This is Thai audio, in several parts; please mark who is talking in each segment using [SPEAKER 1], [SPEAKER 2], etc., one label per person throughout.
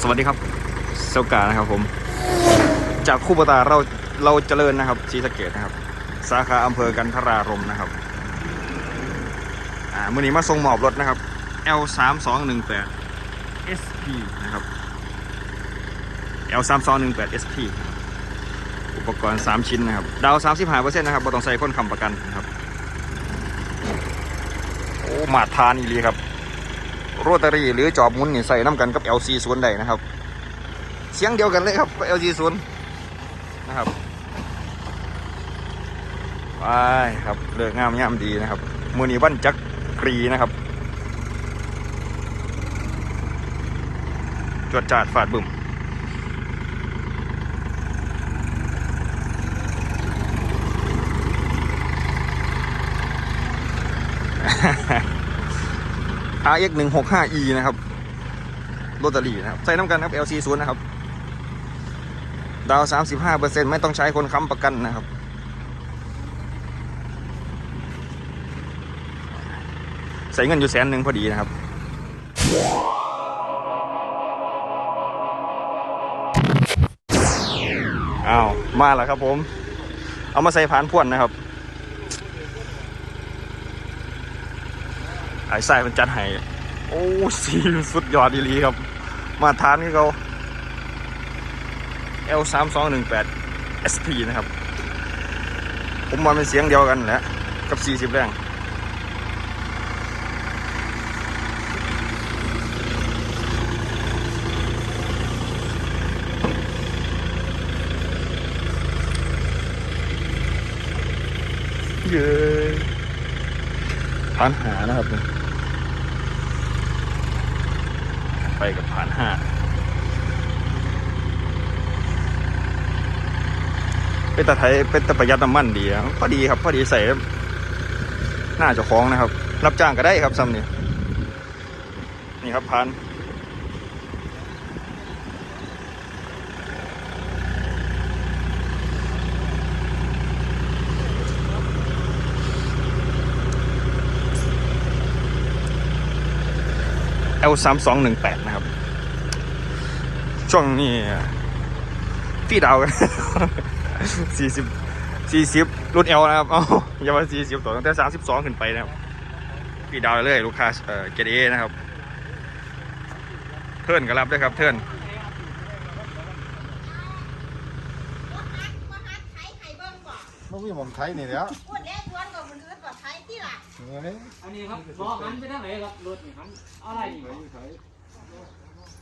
[SPEAKER 1] สวัสดีครับเซลกานะครับผม จากคู่ปตาเราเราเจริญนะครับศรีสเกดนะครับ สาขาอำเภอกันทรารมนะครับอ่ามื่อนี้มาส่งหมอบรถนะครับ L 3 2 1 8 SP นะครับ L 3 2 1 8 SP นะครับอุปกรณ์ 3 ชิ้นนะครับ ดาว35%นะครับบ่ต้องใส่ค้นคำประกันนะครับ โอ้มาทานอีลีครับ โรตารี่หรือจอบมุนนี่ใส่น้ำกันกับ LC 0ได้นะครับ เสียงเดียวกันเลยครับ LC 0นะครับไปครับเลือกงามย่ามดีนะครับมือนี้วันจักกรีนะครับจวดจาดฟาดบึ้ม RX 1 6 5 E นะครับโรตารี่นะครับ ใส่น้ำกันครับ LC 0นะครับ ดาว 35%ไม่ต้องใช้คนค้ำประกันนะครับ ใส่เงินอยู่แสนหนึ่งพอดีนะครับอ้าวมาแล้วครับผม เอามาใส่ผานพ่วนนะครับ ไอ้ไส้มันจัดให้โอ้สีสุดยอดดีลีครับ มาทานนี่เขา L 3 2 1 8 SP นะครับ ผมว่าเป็นเสียงเดียวกันแหละ กับ 40 แรงเย้ ผ่านหานะครับไปกับผ่านห้าเป็นตะไทยเป็นตะประหยัดน้ำมันดีอะพอดีครับพอดีใส่หน้าเจ้าของนะครับ รับจ้างก็ได้ครับซ้ำนี่นี่ครับพัน เอลสามสองหนึ่งแปดนะครับ ช่วงนี้พี่ดาวกันสี่สิบสี่สิบรุ่นเอลนะครับเอาอย่าว่าสี่สิบต่อตั้งแต่สามสิบสองขึ้นไปนะครับ พี่ดาวเลยลูกค้าเอ่อเกตเอนะครับ เทิร์นก็รับด้วยครับ เทิร์น
[SPEAKER 2] ไทยไข่เบิ้งบ่
[SPEAKER 3] มันมีหม่อมไทยนี่แหล้ว
[SPEAKER 2] พูดแล้วชวนกับมันอื่นบ่ไทยที่หลัก
[SPEAKER 3] เฮ้ย
[SPEAKER 4] อันนี้ครับรอหันไปทางไหนครับรถนี่หันเอาอะไรนี่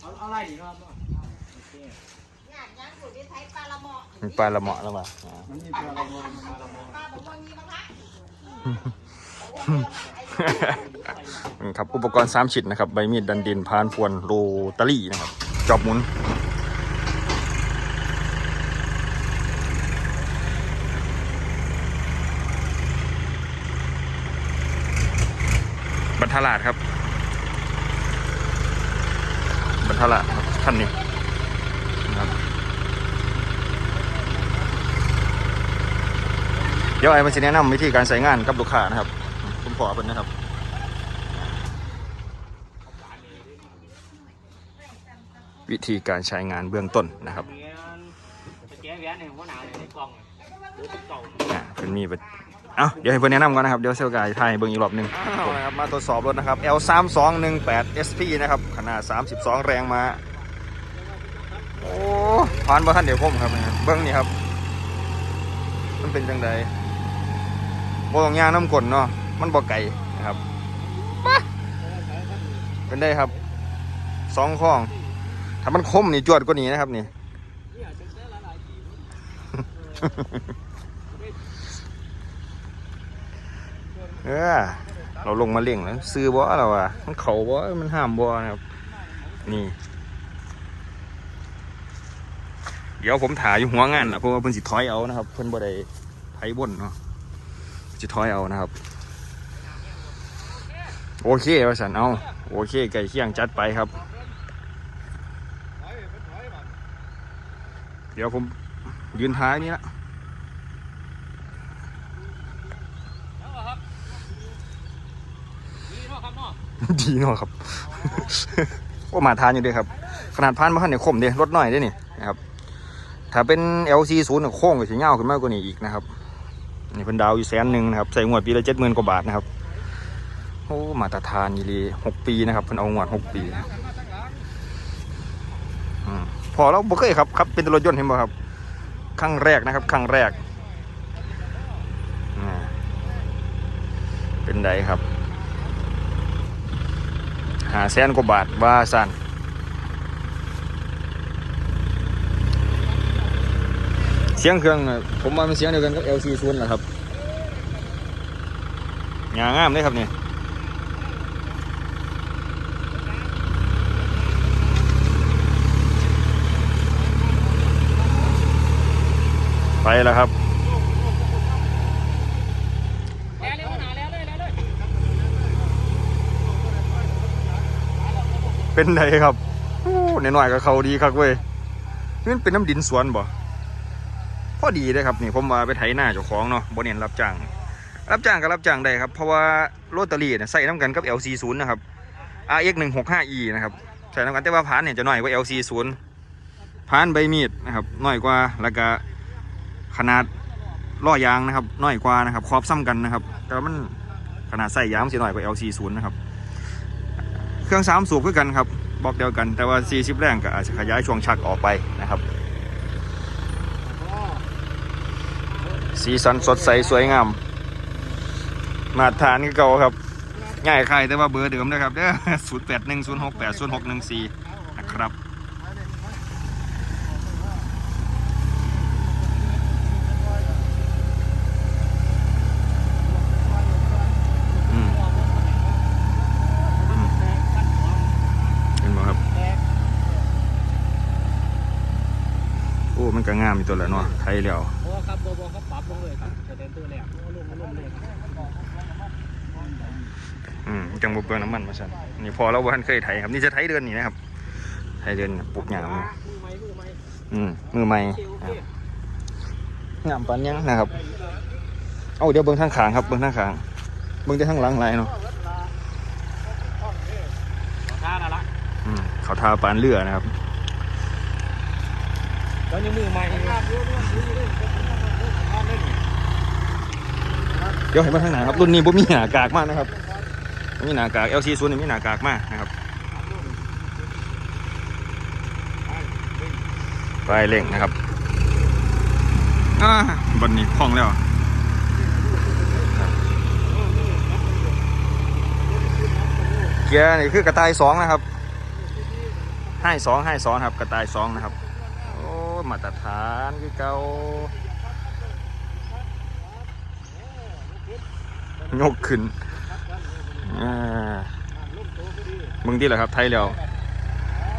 [SPEAKER 4] เอาเอาอะไรนี่ครับโอเค
[SPEAKER 2] อยากยังพูดที่ไทยปลาละเหมาะ
[SPEAKER 1] มันปลาละเหมาะแล้วป่ะอ่า
[SPEAKER 3] มันมีปลาละมง
[SPEAKER 2] ปลาบอกว่ามีบ้างละ
[SPEAKER 1] ครับอุปกรณ์สามชิ้นนะครับ ใบมีดดันดินพานพวนโรตารี่นะครับ จอบหมุน บรรทา ลาดครับบรรทลาดครับท่านนี้นะครับเดี๋ยวไอ้มันจะแนะนำวิธีการใช้งานกับลูกค้านะครับคุณพ่อเป็นนะครับวิธีการใช้งานเบื้องต้นนะครับ
[SPEAKER 4] เวียนสแกนเวียหัวหนาวในกล่องหรือติ๊กกล่อง
[SPEAKER 1] อ่าเป็นมีเป็นเอ้าเดี๋ยวให้เพื่อนแนะนำก่อนนะครับ เดี๋ยวเซลล์กายไทยเบิ่งอีกรอบหนึ่งอ้าวนะครับมาตรวจสอบรถนะครับ L 3 2 1 8 SP นะครับขนาด 32 แรงมาโอ้ผ่านบ่ท่านเดี๋ยวผมครับเบิ่งนี่ครับ มันเป็นจังไดบ่ต้องย่างน้ำกลนเนาะมันบ่ไก่นะครับมาเป็นได้ครับสองข้อง ถ้ามันคมนี่จวดกว่านี้นะครับนี่ เออเราลงมาเล่งแล้วซื้อบ่เราอะมันเขาบ่มันห้ามบ่นะครับ นี่ เดี๋ยวผมถ่ายอยู่หัวงานนะเพราะว่าเพิ่นสิถอยเอานะครับ เพิ่นบ่ได้ไถบนเนาะสิถอยเอานะครับ โอเคว่าสันเอาโอเคไก่เคียงจัดไปครับ เดี๋ยวผม ยืนท้ายนี่ละ
[SPEAKER 4] นี่เนาะครับเนาะ
[SPEAKER 1] ดีเนาะครับโอ้มาทานอยู่ด้วยครับ ขนาดพานมาขันเนี่ยคมเด้รถหน่อยเด้นี่นะครับ ถ้าเป็น LC ศูนย์โค้งก็สิเงาวขึ้นมากกว่านี้อีกนะครับ นี่เพิ่นดาวอยู่แสนหนึ่งนะครับ ใส่งวดปีละเจ็ดหมื่นกว่าบาทนะครับ โอ้ มาตรฐานยีรีหกปีนะครับเพิ่นเอางวดหกปีอืมพอเราบ่เคยครับครับ เป็นรถยนต์เห็นบ่ครับ ครั้งแรกนะครับครั้งแรกเป็นไดครับหาแสนกว่าบาทว่าสันเสียงเครื่องผมว่ามันเสียงเดียวกันกับ LC ศูนย์แหละครับงางามเลยครับเนี่ย ไปแล้วครับ
[SPEAKER 4] เป็
[SPEAKER 1] นไงครับโอ้หน่อยๆก็เขาดีครับเว้ยนี่เป็นน้ำดินสวนบ่พอดีเลยครับนี่ผมมาไปไถหน้าเจ้าของเนาะบนเน้นรับจ้าง รับจ้างก็รับจ้างได้ครับเพราะว่าโรตารี่เนี่ยใส่น้ำกันกับ LC0 นะครับ RX 165E นะครับใส่น้ำกันแต่ว่าพานเนี่ยจะน้อยกว่า LC0 พานใบมีดนะครับน้อยกว่าแล้วก็ ขนาดล้อยางนะครับน้อยกว่านะครับครอบซ้ำกันนะครับ แต่ว่ามันขนาดใส่ยางมันจะน้อยกว่า LC0 นะครับ เครื่องสามสูบคือกันครับบอกเดียวกัน แต่ว่า 40 แรงก็อาจจะขยายช่วงชักออกไปนะครับ สีสันสดใสสวยงาม มาตรฐานคือเก่าครับ ง่ายใครแต่ว่าเบอร์เดิมนะครับเด้อ0 8 1 0 6 8 0 6 1 4นะครับ อืมอืมเห็นไหมครับ โอ้ มัน ก็งามอยู่ตัวละเนาะไทยแล้ว
[SPEAKER 4] โอ้ครับโบโบเขาปรับลงเลยครับจะเดินตัวแรกเอาลงเอาลงเลยครับ
[SPEAKER 1] อืมจังบุเปลืองน้ำมันมาสั่นนี่พอเราบ้านเคยไถครับนี่จะไถเดือนนี้นะครับไถเดือนปลูกหยาง
[SPEAKER 4] มือไม้มือไม้
[SPEAKER 1] อืมมือใหม่
[SPEAKER 4] โอเคโอเค
[SPEAKER 1] งามปันยังนะครับเอาเดี๋ยวเบิ้งทางขางครับเบิ้งทางขางเบิ้งแต่ทางหลังไรเนาะ
[SPEAKER 4] ท่าน่ะละ
[SPEAKER 1] อืมเขาทาปานเรือนะครับ
[SPEAKER 4] แล้วยังมือไม้
[SPEAKER 1] เดี๋ยวเห็นมาทางไหนครับ รุ่นนี้บ่มีหนากากมากนะครับบ่มีหนากาก LC ศูนย์นี่มีหนากากมากนะครับไปเร่งนะครับอ่าบันนี้คล่องแล้วเกียร์นี่คือกระต่ายสองนะครับให้สองให้สองครับ กระต่ายสองนะครับ มาตรฐานคือเก่ายกขึ้นมึงที่แหละครับ ไทยแล้ว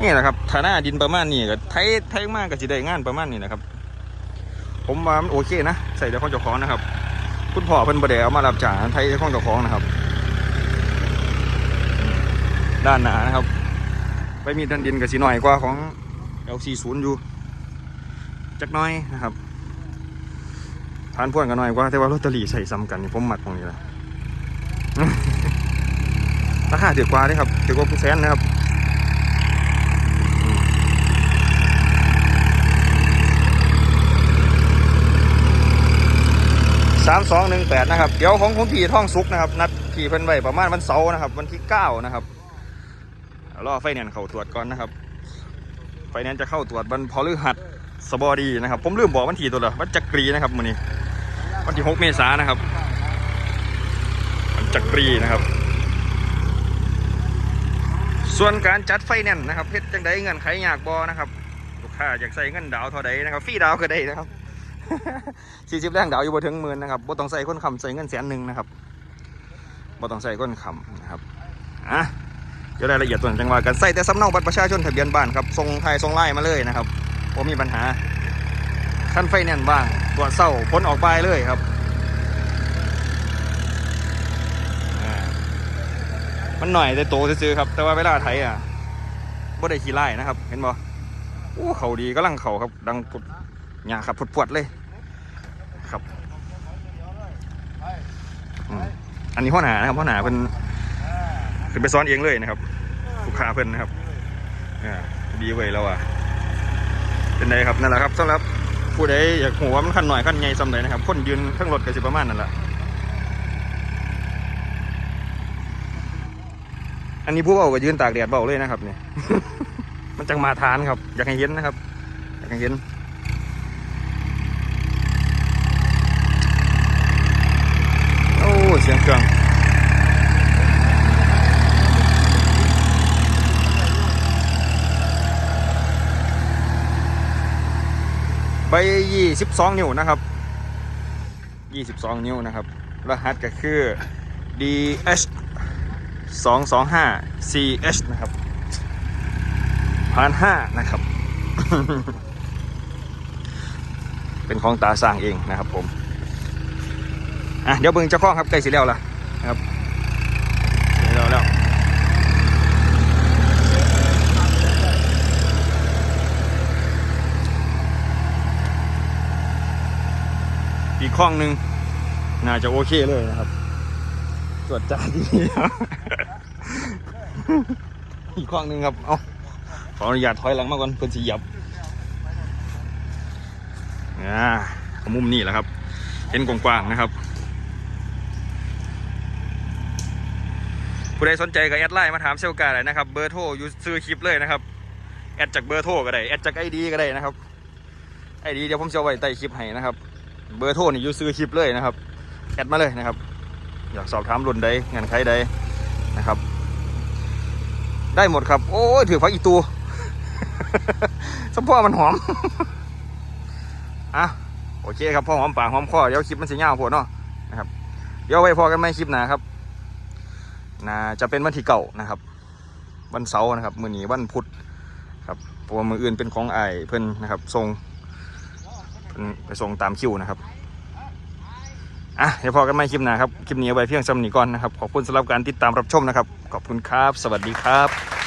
[SPEAKER 1] นี่แหละครับฐานะดินประมาณนี้ก็ไทยไทยมากก็จะได้งานประมาณนี้นะครับ ผมว่ามันโอเคนะใส่เดี๋ยวของเจ้าของนะครับ คุณพ่อเพิ่นบ่ได้เอามารับจ่างไทยข้องเจ้าของนะครับ ด้านหนานะครับ ไปมีดันดินกับสีหน่อยกว่าของ L40 อยู่ จักน้อยนะครับทานพ่วนกันหน่อยกว่าแต่ว่าลอตเตอรี่ใส่ซ้ำกันนี่ผมหมัดตรงนี้แหละราคาเดือกว่าเด้ครับเดือกว่าผู้แสนนะครับสามสองหนึ่งแปดนะครับเดี๋ยวของของพี่ท่องสุกนะครับ นัดพี่เพิ่นไว้ประมาณวันเสาร์นะครับ วันที่เก้านะครับรอไฟแนนซ์เข้าตรวจก่อนนะครับ ไฟแนนซ์จะเข้าตรวจวันพฤหัส บดีนะครับ ผมลืมบอกวันที่ตัวละวันจักรีนะครับมื้อนี้ วันที่ 6 เมษายนนะครับ วันจักรีนะครับ ส่วนการจัดไฟแนนนะครับเพชรจังใดเงินไขยากบอนะครับลูกค้าอยากใส่เงินดาวเท่าใดนะครับฟรีดาวก็ได้นะครับ40แรงดาวอยู่บ่ถึงหมื่นนะครับบ่ต้องใส่คนคำใส่เงินแสนหนึ่งนะครับบ่ต้องใส่คนคำนะครับ อะ เดี๋ยวรายละเอียดส่วนจังหวะกันใส่แต่สำเนาบัตรประชาชนทะเบียนบ้านครับ ส่งไทยส่งไล่มาเลยนะครับ ผมมีปัญหาขั้นไฟแนนบ้างตัวเศร้าพ้นออกบายเลยครับมันหน่อยแต่โตซื้อๆครับ แต่ว่าเวลาไทยอะบ่ได้ขี้ไล่นะครับ เห็นบ่โอ้เขาดีก็ลังเขาครับ ดังปุดหยาขับปวดๆเลยครับอันนี้พ่อหนานะครับพ่อหนาเป็นขึ้นไปซ้อนเองเลยนะครับลูกค้าเพิ่นนะครับดีไว้แล้วอะ เป็นไงครับนั่นแหละครับสำหรับผู้ใดอยากหัวมันขั้นหน่อยขั้นใหญ่สำใดนะครับคนยืนข้างรถก็สิประมาณนั่นแหละอันนี้ผู้เบาก็ยืนตากแดดเบาเลยนะครับเนี่ย มันจังมาทานครับ อยากให้เห็นนะครับ อยากให้เห็นโอ้เสียงเครื่อง ใบยี่สิบสองนิ้วนะครับยี่สิบสองนิ้วนะครับ รหัสก็คือ DH สองสองห้า CH นะครับพันห้านะครับ เป็นของตาสร้างเองนะครับผม อะเดี๋ยวเบิ่งเจ้าของครับใกล้สิแล้วล่ะนะครับใกล้แล้วแล้ว อีกข้องหนึ่งน่าจะโอเคเลยนะครับตรวจจ่าดีแล้วอีกข้องหนึ่งครับ เอาขออนุญาตถอยหลังมาก่อนเพื่อนสิเหยับอ่ามุมนี้แหละครับ เห็นกว้างๆนะครับ ผู้ใดสนใจก็แอดไลน์มาถามเซลกาได้นะครับ เบอร์โทรอยู่ซื้อคลิปเลยนะครับ แอดจากเบอร์โทรก็ได้ แอดจากไอดีก็ได้นะครับ ไอดีเดี๋ยวผมจะเอาไว้ใต้คลิปให้นะครับ เบอร์โทรนี่อยู่ซื้อคลิปเลยนะครับแอดมาเลยนะครับ อยากสอบถามรุ่นใดงานใครใดนะครับ ได้หมดครับ โอ้ยถือพักอีตูสมพ่อมันหอมอะโอเคครับพ่อหอมปากหอมคอเดี๋ยวคลิปมันสีเงาวพดเนาะนะครับเดี๋ยวไว้พอกันไม่คลิปหนาครับน่าจะเป็นวันที่เก่านะครับ วันเสาร์นะครับ มือหนีวันพุธครับเพราะว่ามืออื่นเป็นของไอเพื่อนนะครับส่ง ไปส่งตามคิวนะครับอะเดี๋ยวพอกันไม่คลิปหนาครับ คลิปนี้เอาไว้เพียงสำนีก่อนนะครับ ขอบคุณสำหรับการติดตามรับชมนะครับ ขอบคุณครับ สวัสดีครับ